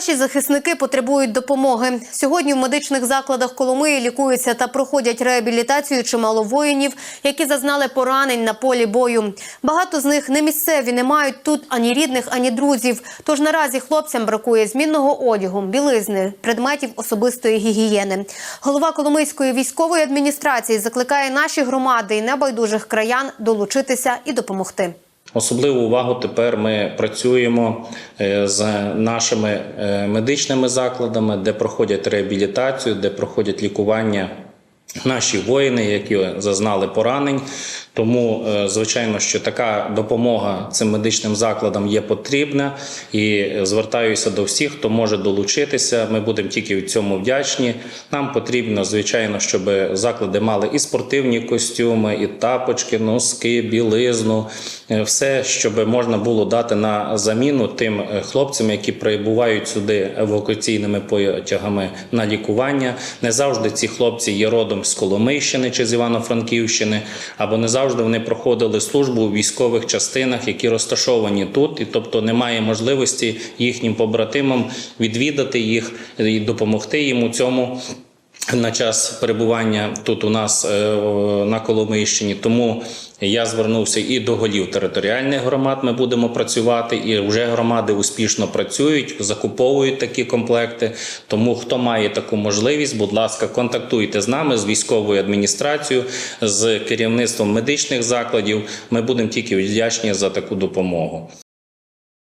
Наші захисники потребують допомоги. Сьогодні в медичних закладах Коломиї лікуються та проходять реабілітацію чимало воїнів, які зазнали поранень на полі бою. Багато з них не місцеві, не мають тут ані рідних, ані друзів. Тож наразі хлопцям бракує змінного одягу, білизни, предметів особистої гігієни. Голова Коломийської військової адміністрації закликає наші громади і небайдужих краян долучитися і допомогти. Особливу увагу тепер ми працюємо е, з нашими е, медичними закладами, де проходять реабілітацію, де проходять лікування наші воїни, які зазнали поранень. Тому, е, звичайно, що така допомога цим медичним закладам є потрібна, і звертаюся до всіх, хто може долучитися. Ми будемо тільки в цьому вдячні. Нам потрібно, звичайно, щоб заклади мали і спортивні костюми, і тапочки, носки, білизну, е, все, щоб можна було дати на заміну тим е, хлопцям, які прибувають сюди евакуаційними потягами на лікування. Не завжди ці хлопці є родом з Коломийщини чи з Івано-Франківщини, або не завжди вони проходили службу у військових частинах, які розташовані тут, і тобто немає можливості їхнім побратимам відвідати їх і допомогти їм у цьому. На час перебування тут у нас е, на Коломийщині, тому я звернувся і до голів територіальних громад. Ми будемо працювати, і вже громади успішно працюють, закуповують такі комплекти. Тому хто має таку можливість, будь ласка, контактуйте з нами, з військовою адміністрацією, з керівництвом медичних закладів. Ми будемо тільки вдячні за таку допомогу.